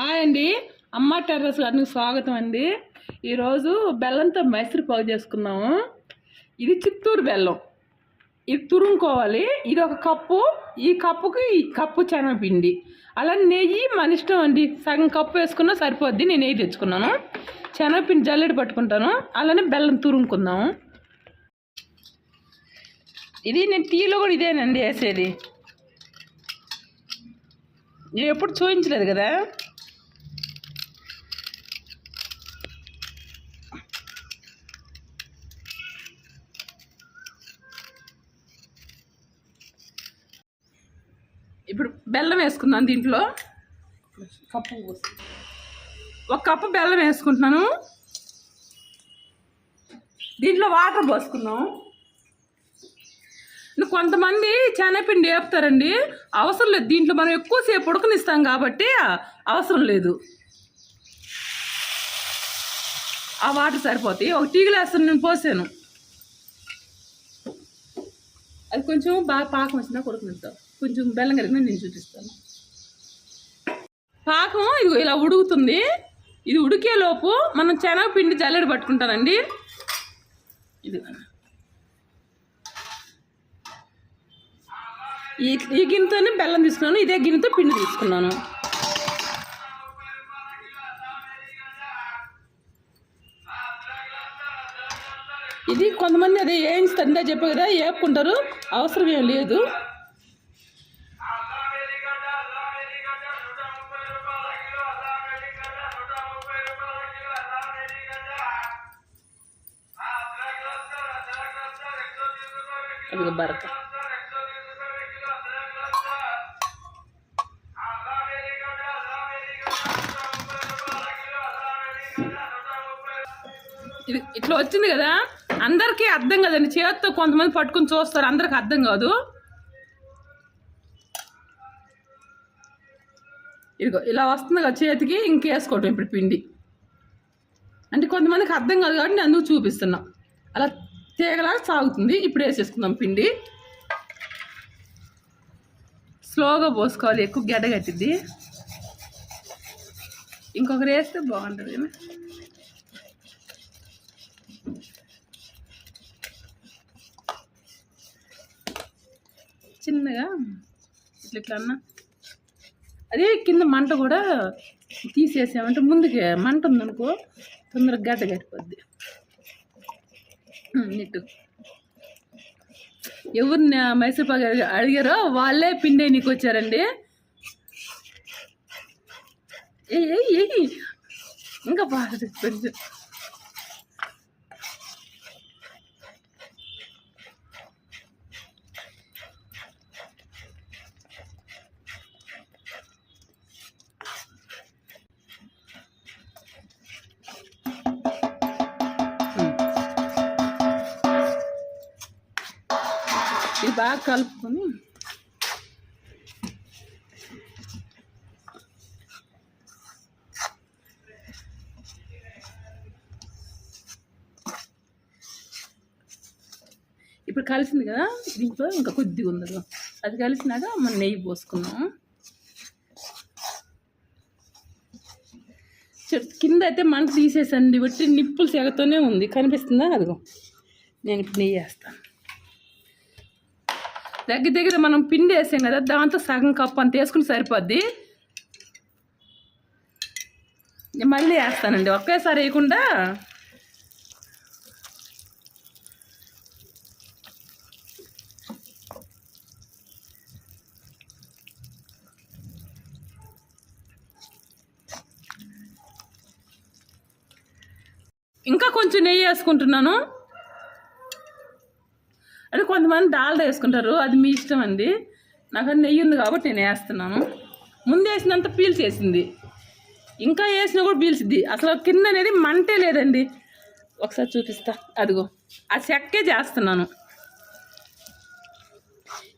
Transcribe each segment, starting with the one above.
Hi అండి. అమ్మ terrace గారికి స్వాగతం అండి. ఈరోజు బెల్లంతో మైసూర్ పావు చేసుకున్నాము. ఇది చిత్తూరు బెల్లం. ఇది తురుముకోవాలి. ఇది ఒక కప్పు. ఈ కప్పుకి ఈ కప్పు శనగపిండి. అలా నెయ్యి మన ఇష్టం అండి. సగం కప్పు వేసుకున్నా సరిపోద్ది. నేను నెయ్యి తెచ్చుకున్నాను. శనగపిండి జల్లెడ పట్టుకుంటాను. అలానే బెల్లం తురుముకుందాము. ఇది నేను టీలో కూడా ఇదేనండి వేసేది. నేను ఎప్పుడు చూపించలేదు కదా. ఇప్పుడు బెల్లం వేసుకుందాం దీంట్లో. కప్పు. ఒక కప్పు బెల్లం వేసుకుంటున్నాను. దీంట్లో వాటర్ పోసుకుందాం. నువ్వు కొంతమంది శనగపిండి వేపుతారండి. అవసరం లేదు. దీంట్లో మనం ఎక్కువసేపు ఉడకనిస్తాం కాబట్టి అవసరం లేదు. ఆ వాటర్ సరిపోతాయి. ఒక టీ గ్లాస్ నేను పోసాను. అది కొంచెం బాగా పాకం వచ్చినా కొడుకునిస్తాం కొంచెం బెల్లం కరిగినా నేను చూపిస్తాను. పాకం ఇది ఇలా ఉడుకుతుంది. ఇది ఉడికేలోపు మనం శనగపిండి జల్లెడ పట్టుకుంటానండి. ఇది ఈ ఈ గిన్నెతోనే బెల్లం తీసుకున్నాను ఇదే గిన్నెతో పిండి తీసుకున్నాను. ఇది కొంతమంది అదే వేయించుతారు తందా చెప్పే కదా ఏపుకుంటారు అవసరం ఏం లేదు. అది బరక ఇది ఇట్లా వచ్చింది కదా? అందరికీ అర్థం కదండి చేతితో కొంతమంది పట్టుకుని చూస్తారు. అందరికి అర్థం కాదు. ఇదిగో ఇలా వస్తుంది కదా చేతికి ఇంకేసుకోవటం ఇప్పుడు పిండి. అంటే కొంతమందికి అర్థం కాదు కాబట్టి నేను అందుకు చూపిస్తున్నా. అలా తీగలాగా సాగుతుంది. ఇప్పుడు వేసేసుకుందాం పిండి. స్లోగా పోసుకోవాలి ఎక్కువ గడ్డ కట్టిద్ది. ఇంకొకరు వేస్తే బాగుంటుంది కదా. చిన్నగా ఇట్లా ఇట్లా అన్న. అదే కింద మంట కూడా తీసేసామంటే ముందుకే మంట ఉందనుకో తొందరగా గడ్డ కట్టిపోద్ది. నిట్టు. ఎవరు మైసూర్ పాక్ అడిగారో వాళ్ళే పిండి నీకు వచ్చారండి. ఏ ఇంకా బాగా బాగా కలుపుకొని ఇప్పుడు కలిసింది కదా దీంట్లో ఇంకా కొద్దిగా ఉంది అది కలిసినాక మనం నెయ్యి పోసుకున్నాం కింద అయితే మంట తీసేసండి బట్టి నిప్పులు సెగతోనే ఉంది. కనిపిస్తుందా? అదిగో. నేను ఇప్పుడు నెయ్యి వేస్తాను. దగ్గర దగ్గర మనం పిండి వేసాం కదా దాంతో సగం కప్పు అంత వేసుకుని సరిపోద్ది. మళ్ళీ వేస్తానండి ఒకేసారి వేయకుండా. ఇంకా కొంచెం నెయ్యి వేసుకుంటున్నాను. కొంతమంది డాల్డా వేసుకుంటారు. అది మీ ఇష్టం అండి. నాకు అది నెయ్యి ఉంది కాబట్టి నేను వేస్తున్నాను. ముందు వేసినంత పీల్చేసింది ఇంకా వేసినా కూడా పీల్చిద్ది. అసలు కింద అనేది మంటే లేదండి. ఒకసారి చూపిస్తా. అదిగో. ఆ చెక్కే చేస్తున్నాను.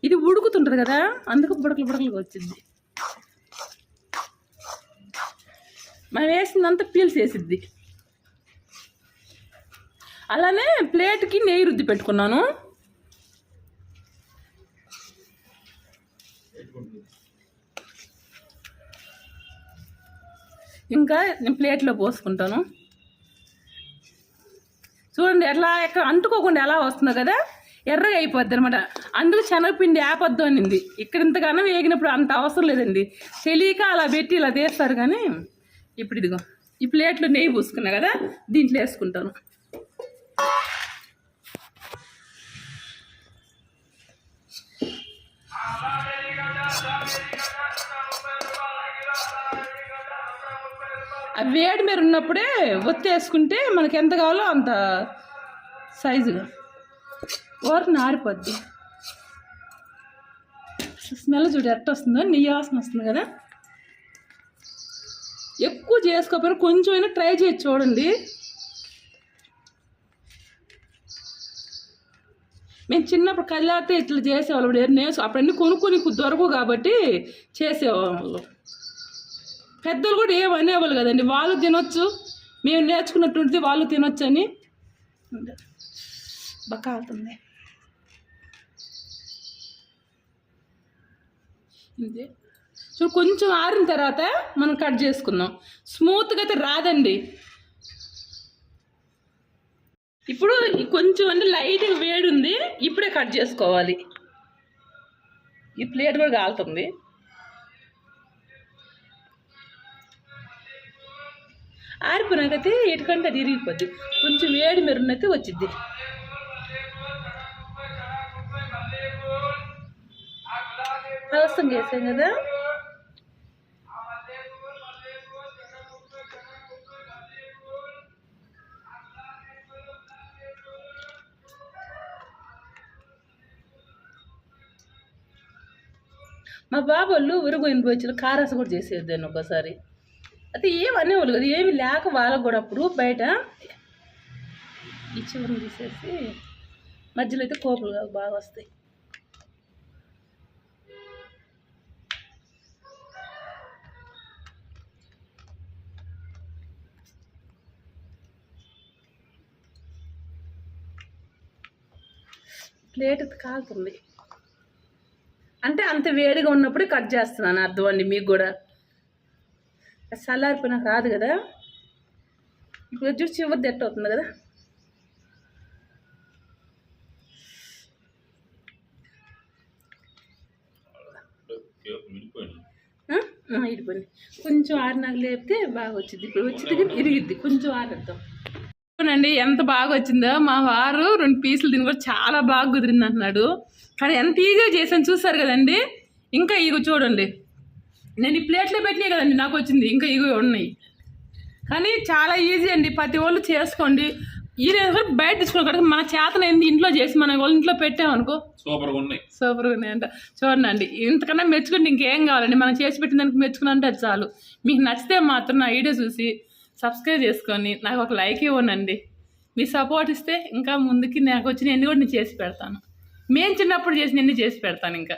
ఇది ఉడుకుతుంటుంది కదా? అందుకు బుడకలు బుడకలుగా వచ్చింది మనం వేసిందంతా పీల్చేసిద్ది అలానే ప్లేట్కి నెయ్యి రుద్ది పెట్టుకున్నాను. ఇంకా నేను ప్లేట్లో పోసుకుంటాను. చూడండి ఎట్లా ఎక్కడ అంటుకోకుండా ఎలా వస్తుందో కదా? ఎర్రగా అయిపోద్ది అనమాట అందులో శనగపిండి ఆపద్దు అనింది. ఇక్కడ ఇంతగానో వేగినప్పుడు అంత అవసరం లేదండి. తెలియక అలా పెట్టి ఇలా తీస్తారు కానీ ఇప్పుడు ఇదిగో ఈ ప్లేట్లో నెయ్యి పూసుకున్నా కదా దీంట్లో వేసుకుంటాను. ఆ వేడి మీద ఉన్నప్పుడే ఒత్తేసుకుంటే మనకి ఎంత కావాలో అంత సైజుగా ఓరకు నారిపోద్ది. స్మెల్ చూడు ఎట్ట వస్తుందో నెయ్యి వాసన వస్తుంది కదా. ఎక్కువ చేసుకోకపోయినా కొంచెం అయినా ట్రై చేసి చూడండి. మేము చిన్నప్పుడు కళ్ళాడితే ఇట్లా చేసేవాళ్ళం. ఇప్పుడు నేర్చు అప్పుడన్నీ కొనుక్కొని దొరకవు కాబట్టి చేసేవాళ్ళు. పెద్దలు కూడా ఏం అనేవాళ్ళు కదండి. వాళ్ళు తినొచ్చు మేము నేర్చుకున్నట్టుంటే వాళ్ళు తినొచ్చు అని. బక్క అవుతుంది చూడు కొంచెం ఆరిన తర్వాత మనం కట్ చేసుకుందాం. స్మూత్గా అయితే రాదండి. ఇప్పుడు కొంచెం అంటే లైట్గా వేడి ఉంది ఇప్పుడే కట్ చేసుకోవాలి. ఈ ప్లేట్ కూడా కాలుతుంది. ఆరిపోయినాకైతే ఎటుకంటే అది ఇరిగిపోద్ది. కొంచెం వేడి మెరునైతే వచ్చిద్ది. అలసం చేసాం కదా? మా బాబోళ్ళు వాళ్ళు ఉరుగోయిన పోయి కారాస కూడా చేసేదాన్ని ఒకసారి అయితే ఏమనే వాళ్ళు కదా ఏమి లేక వాళ్ళకు కూడా అప్పుడు బయట ఈ చివరిని తీసేసి మధ్యలో అయితే కోపులు బాగా వస్తాయి. ప్లేట్ కాలుతుంది. అంటే అంత వేడిగా ఉన్నప్పుడే కట్ చేస్తున్నాను అర్థం అండి మీకు కూడా. చల్లారిపోయినాక రాదు కదా? ఇప్పుడు చూసి చివరి దెట్ అవుతుంది కదా? ఇడిపోయింది. కొంచెం ఆరినాక లేపితే బాగా వచ్చింది ఇప్పుడు వచ్చింది కానీ ఇరిగిద్ది. కొంచెం ఆరిద్దాం. చూడండి ఎంత బాగా వచ్చిందో. మా వారు రెండు పీసులు తిని కూడా చాలా బాగా కుదిరింది అంటున్నాడు. కానీ ఎంత ఈజీగా చేసాను చూసారు కదండి? ఇంకా ఇగో చూడండి. నేను ఈ ప్లేట్లో పెట్టినాయి కదండి నాకు వచ్చింది ఇంకా ఇగో ఉన్నాయి. కానీ చాలా ఈజీ అండి ప్రతి వాళ్ళు చేసుకోండి. ఈ రోజు బయట తెచ్చుకున్న కదా మన చేతన ఏంది? ఇంట్లో చేసి మన వాళ్ళ ఇంట్లో పెట్టామనుకో. సూపర్గా ఉన్నాయి. సూపర్గా ఉన్నాయంట. చూడండి ఇంతకన్నా మెచ్చుకుంటే ఇంకేం కావాలండి? మనం చేసి పెట్టిన దానికి మెచ్చుకున్నంటే అది చాలు. మీకు నచ్చితే మాత్రం నా వీడియో చూసి సబ్స్క్రైబ్ చేసుకొని నాకు ఒక లైక్ ఇవ్వనండి. మీ సపోర్ట్ ఇస్తే ఇంకా ముందుకి నాకు వచ్చిన ఎన్ని కూడా నేను చేసి పెడతాను. మేము చిన్నప్పుడు చేసిన ఎన్ని చేసి పెడతాను ఇంకా.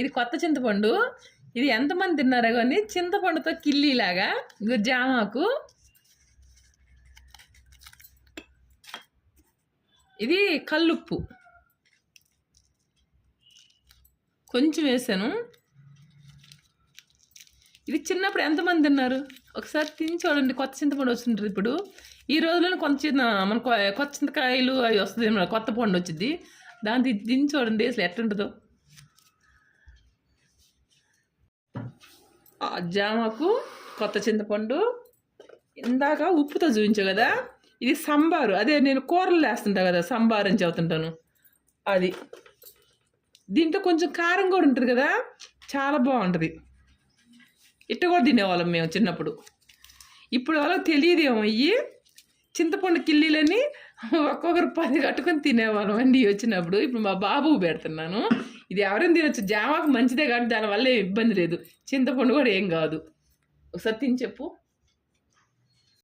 ఇది కొత్త చింతపండు. ఇది ఎంతమంది తిన్నారో కానీ చింతపండుతో కిల్లీలాగా జామాకు ఇది కల్లుప్పు. కొంచెం వేసాను. ఇది చిన్నప్పుడు ఎంతమంది తిన్నారు? ఒకసారి తిని చూడండి కొత్త చింతపండు వస్తుంటుంది ఇప్పుడు. ఈ రోజుల్లో కొంత చిన్న మన కొత్త చింతకాయలు అవి వస్తుంది మన కొత్త పండు వచ్చింది దాన్ని తిని చూడండి అసలు ఎట్లుంటుందో. జామకు కొత్త చింతపండు ఇందాక ఉప్పుతో చూపించావు కదా ఇది సంబారు. అదే నేను కూరలు వేస్తుంటా కదా సంబారు అని చెబుతుంటాను. అది. దీంట్లో కొంచెం కారం కూడా ఉంటుంది కదా చాలా బాగుంటుంది. ఇట్ట కూడా తినేవాళ్ళం మేము చిన్నప్పుడు. ఇప్పుడు వాళ్ళకి తెలియదేమో అయ్యి చింతపండు కిల్లీలని ఒక్కొక్కరు పది కట్టుకొని తినేవాళ్ళం అండి వచ్చినప్పుడు. ఇప్పుడు మా బాబు పెడుతున్నాను. ఇది ఎవరైనా తినొచ్చు. జామాకు మంచిదే కాబట్టి దానివల్ల ఏం ఇబ్బంది లేదు. చింతపండు కూడా ఏం కాదు. ఒకసారి తిని చెప్పు.